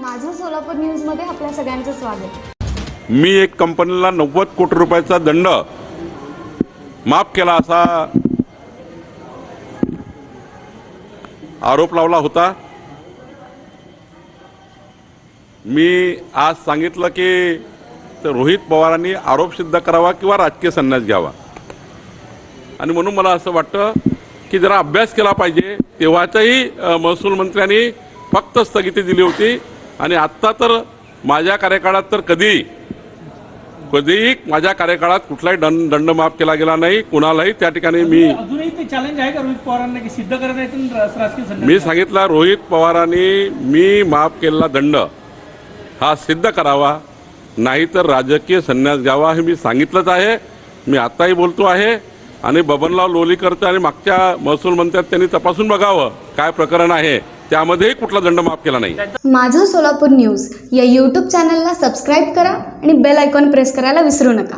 माझं सोलापूर न्यूजमध्ये आपल्या सगळ्यांचं स्वागत. मी एक कंपनीला नव्वद कोटी रुपयाचा दंड माफ केला असा आरोप लावला होता. मी आज सांगितलं की रोहित पवारांनी आरोप सिद्ध करावा किंवा राजकीय संन्यास घ्यावा. आणि म्हणून मला असं वाटतं की जरा अभ्यास केला पाहिजे. तेव्हाच्याही महसूल मंत्र्यांनी फक्त स्थगिती दिली होती. आणि आत्ता तर माझ्या कार्यकाळात तर कधी कधीही माझ्या कार्यकाळात कुठलाही दंड दंड माफ केला गेला नाही कुणालाही त्या ठिकाणी मी अजूनही ते चॅलेंज आहे का रोहित पवारांना की सिद्ध करता? मी सांगितलं रोहित पवारांनी मी माफ केलेला दंड हा सिद्ध करावा नाहीतर राजकीय संन्यास घ्यावा हे मी सांगितलंच आहे मी आत्ताही बोलतो आहे आणि बबनराव लोलीकरचं आणि मागच्या महसूल मंत्र्यात त्यांनी तपासून बघावं काय प्रकरण आहे त्यामध्येही कुठला दंड माफ केला नाही. माझं सोलापूर न्यूज या यूट्यूब चॅनलला सबस्क्राईब करा आणि बेल आयकॉन प्रेस करायला विसरू नका.